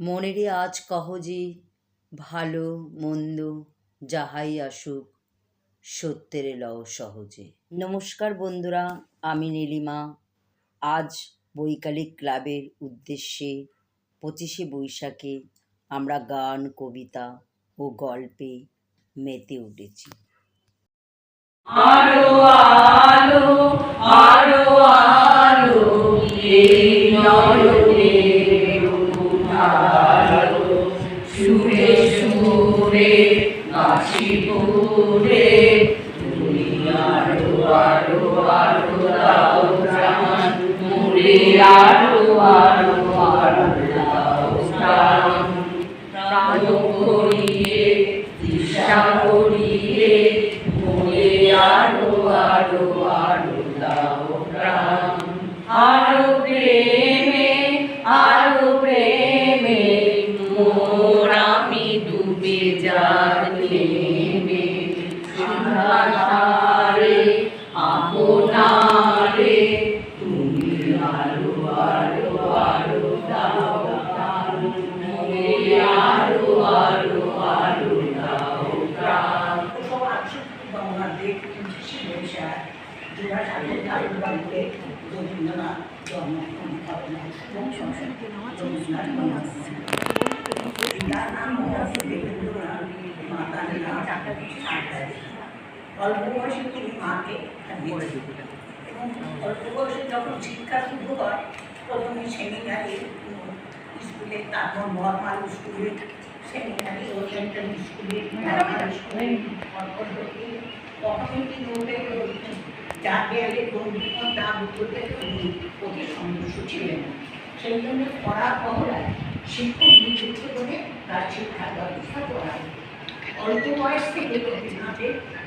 মনেরে আজ কহ যে, ভালো মন্দ যাহাই আসুক, সত্যেরে লও সহজে। নমস্কার বন্ধুরা, আমি নীলিমা। আজ বৈকালিক ক্লাবের উদ্দেশ্যে পঁচিশে বৈশাখে আমরা গান, কবিতা ও গল্পে মেতে উঠেছি। আলো আলো আলো আলো সুরে সুরে নাচি অল্প বয়সে তিনি মাকে হারিয়েছেন এবং অল্প বয়সে যখন শিক্ষা শুরু হয় প্রথমে সেমিনারি স্কুলে তারপর নর্মাল স্কুলে সেমিনারি ওরিয়েন্টাল স্কুলে স্কুলে তিনি যা গর্বিত তার উপর থেকে উনি অতি সন্তুষ্ট ছিলেন। সেই জন্য পড়ার পহলায় শিক্ষক নিযুক্ত করে তার শিক্ষার ব্যবস্থা করা অল্প বয়স থেকে রবীন্দ্রনাথের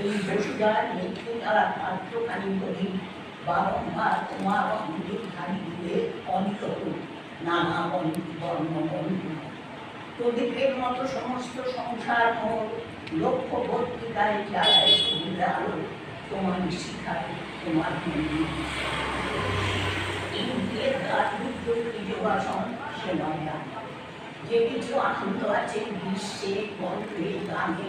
এই বসুদার বধি বারংবার তোমার অঙ্গিক হারি দিয়ে অনিত নানা বন্ধু বর্ণ বন্ধু প্রদীপের মতো সমস্ত সংসার মোর লক্ষ্য পত্রিকায় জ্বালায় কবিতা আলো তোমার শিখায় তোমার মন্দির ইন্দ্রিয়ের যোগাসন সে নয় যে কিছু আনন্দ আছে গ্রীষ্মে গল্পে, গানে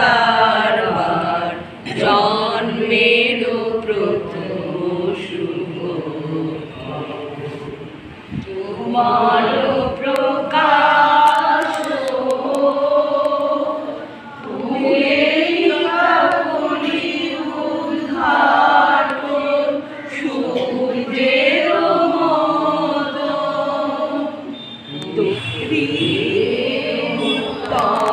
কারবার জন্মের প্রথম শুভ তোমার প্রকাশ সূর্যের মতো। দেখা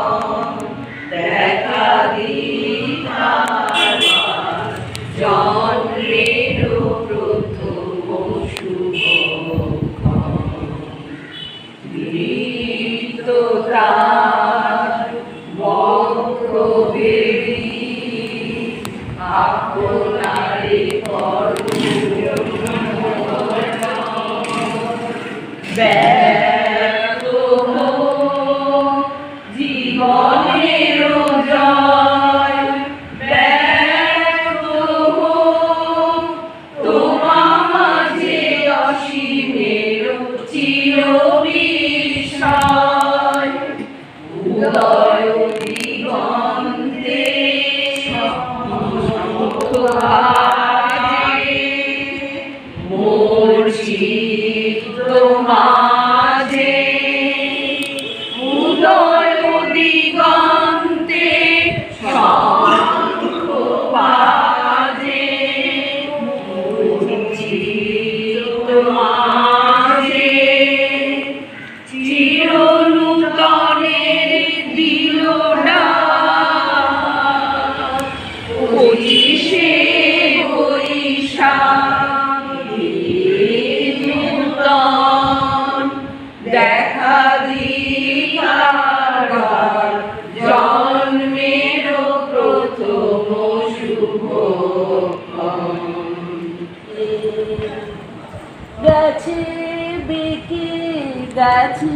be gone. গেছে বেঁকে গেছে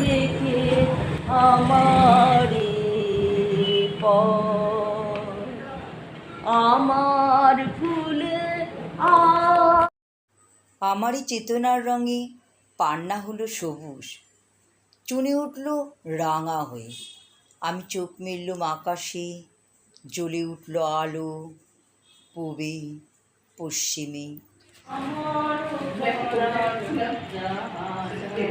বেঁকে আমার আমার ফুলে আমারই চেতনার রঙে পান্না হলো সবুজ। চুনে উঠল রাঙা হয়ে। আমি চোখ মেললুম আকাশে, জ্বলে উঠল আলো, পূবে, পশ্চিমে। যদি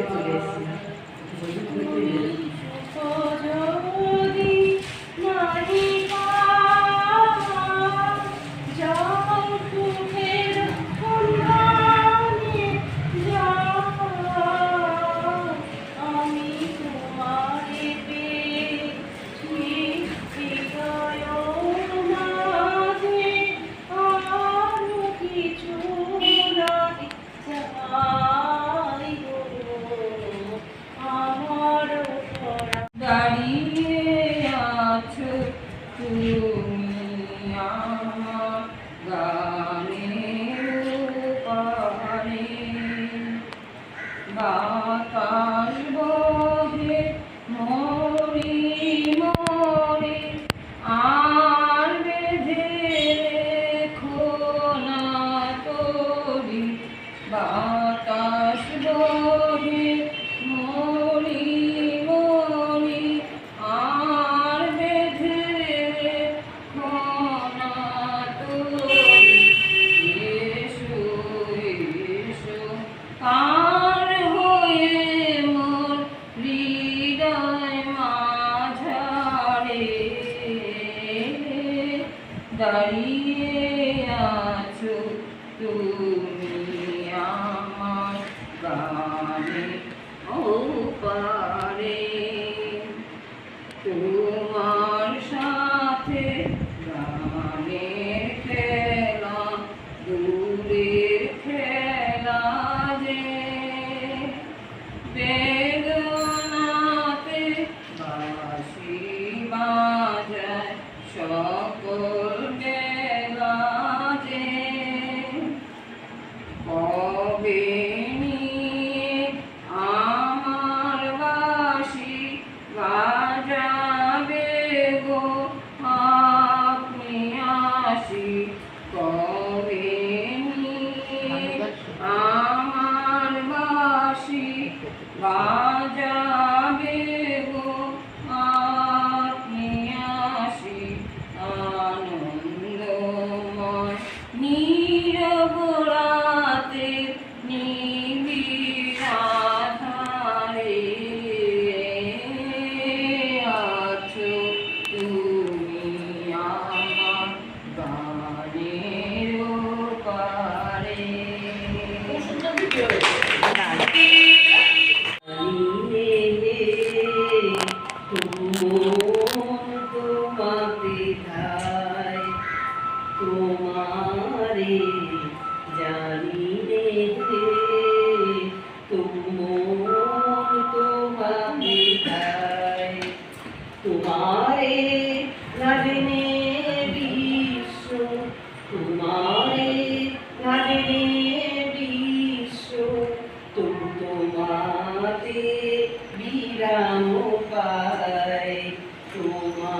দাঁড়িয়ে আছো তুমি আমার গানে ও পারে তোমার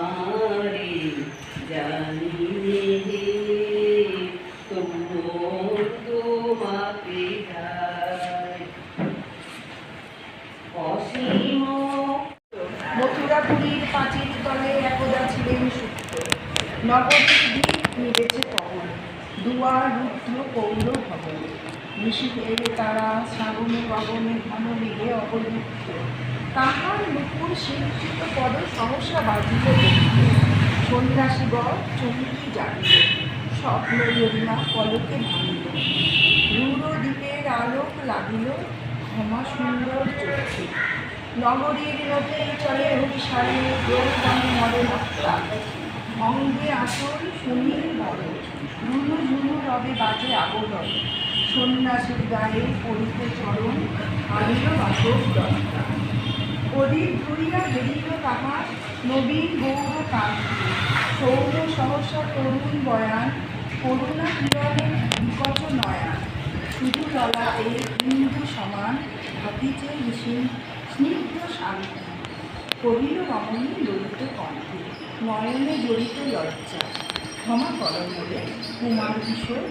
তোমারে জানি তলে একদা ছিলেন সুপ্ত। নবদ্বীপ দ্বীপ নিবেছে পবন দুয়ার রুদ্র পৌর ভবন ঋষিদের তারা শ্রাবণে গগনে ঘন মেঘে অবলুপ্ত। তাহার নুপুর শিল্পিত পদ সহসা বাজিল দেখিল। সন্ন্যাসীগণ চমকি জাগিল স্বপ্ন জরিনা পলকে ভাঙিল। রূঢ় দ্বীপের আলোক লাগিল, ক্ষমা সুন্দর চোখে। নগরীর নদী চলে গৌরবাণী মরে অঙ্গে আসল সুনীল মরে। ঝুনু ঝুনু রবে বাজে আবরণ সন্ন্যাসীর গায়ে পড়িতে চরণ, আনিল বাসক দত্তা প্রদীপ ধরিয়া বেরিল তাহার নবীন গৌর কান্তি সৌর সহসা তরুণ বয়ান, করুণা কিরণের বিকট নয়ান। শুধু ললাটে বিন্দু সমান অতিচে মিশিন স্নিগ্ধ শান্তি। কহিল রমণী ললিত কণ্ঠে, নয়নে জড়িত লজ্জা। ক্ষমা করো বলে কুমার কিশোর,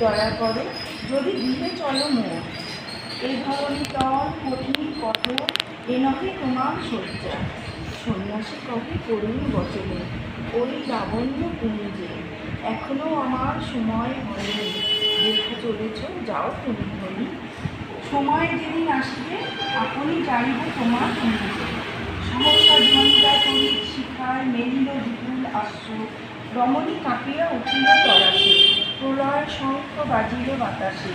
দয়া করে, যদি দিলে চলো মোর। এ ধরনের তল কঠিন, কঠোর এ নহে তোমার শয্যা। সন্ন্যাসী কবে করুণ বচনে, ওই লাবণ্য কুঞ্জে এখনও আমার সময় হয়নি দেখে চলেছ, যাও তুমি ধনী। সময় যেদিন আসবে, আপনি জানিব তোমার কুঞ্জে সহসা ঝঞ্ঝা তড়িৎ শিখায় মেলিল বিপুল আশ্র। রমণী কাঁপিয়া উঠিল তরাসে প্রলয় শঙ্খ বাজিল বাতাসে।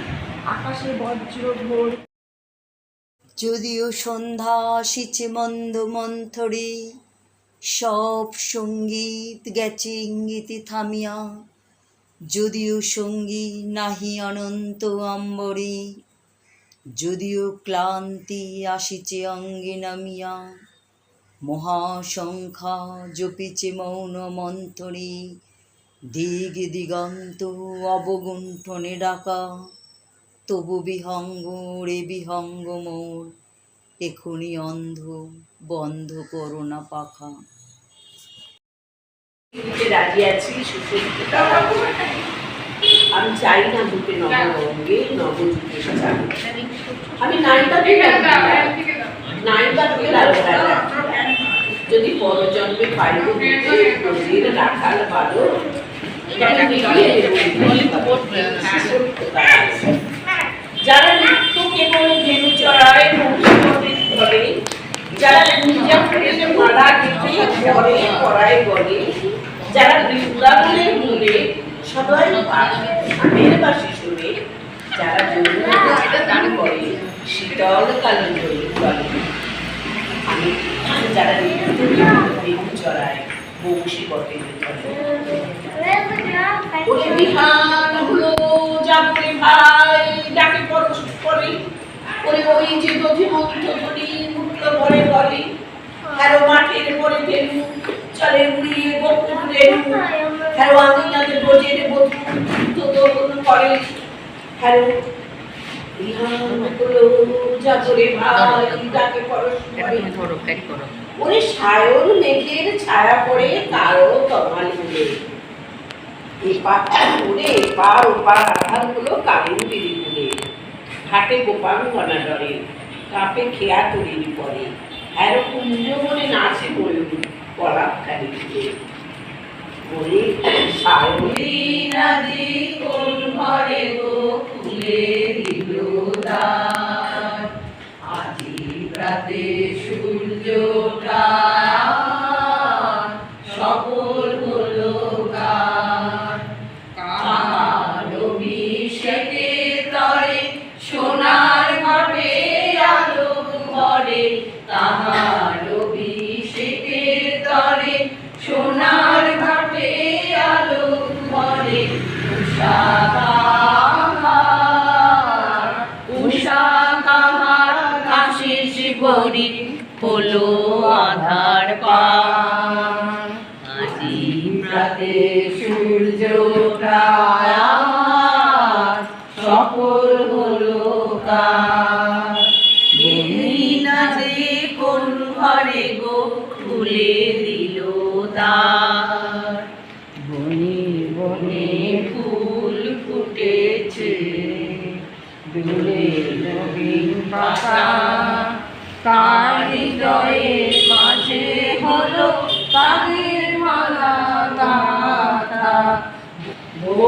আকাশে বজ্র ঘোর যদিও সন্ধ্যা আসিছে মন্দ মন্থরে, সব সংগীত গেছে ইঙ্গিতে থামিয়া। যদিও সঙ্গী নাহি অনন্ত আম্বরে, যদিও ক্লান্তি আসিছে অঙ্গে নামিয়া। মহাসংখ্যা জপিছে মৌন মন্থরে, দিগ দিগন্ত অবগুণ্ঠনে ডাকা। তবু বিহঙ্গ রে বিহঙ্গ মোর এখনি অন্ধ বন্ধ করো না পাখা। রাজি আছি আমি চাই না দুটো নবরঙ্গে নবযুগে আমি দিয়ে নাইবা যদি পরজন্মে পাইব রাখাল ভালো যারা নৃত্য কেবল ধেনু চড়ায় বংশীবদের ধরে যারা করে মারা পরে পড়ায় বলে যারা বৃন্দাবনের মূলে সবাই ধানের বাসি শুনে যারা জন্য দান করে শীতল কালো বলে আমি যারা নৃত্য চড়ায় বংশী বটে বিহান হলো যাবে ভাই ডাকে পরশ করে ওরে ওই যে দধি মন্ত্র মুক্ত পরে বলে। হ্যারো মাঠের পরে তেলু চলে উড়িয়ে বকুল হ্যারো আঙিনাতে বোঝের বধু তো দোলন করে। হ্যারো বিহান হলো যাবে ভাই ডাকে পরশ করে ওরে সায়ন মেঘের ছায়া পড়ে কারও তমাল এপার ওরে এপার ওপার আধার হলো কারেন বেরি গুলে ঘাটে গোপাল ঘনা ডরে, কাপে খেয়া তরিনি পরে। কুঞ্জ মনে নাচে বলুন পলাপ খালি ফুলে ফুল ফুটেছে। দুলে নবীন পাতা তার হৃদয়ে মাঝে হলো তাদের মালা দাতা বহু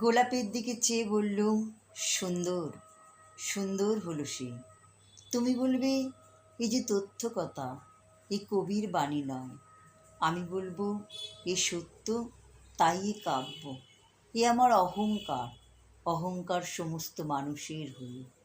গোলাপের দিকে চেয়ে বললুম সুন্দর সুন্দর হলো সে। তুমি বলবে এই যে তথ্য কথা এ কবির বাণী নয়। আমি বলব, এ সত্য, তাই কাব্য। এ আমার অহংকার অহংকার সমস্ত মানুষের হয়ে।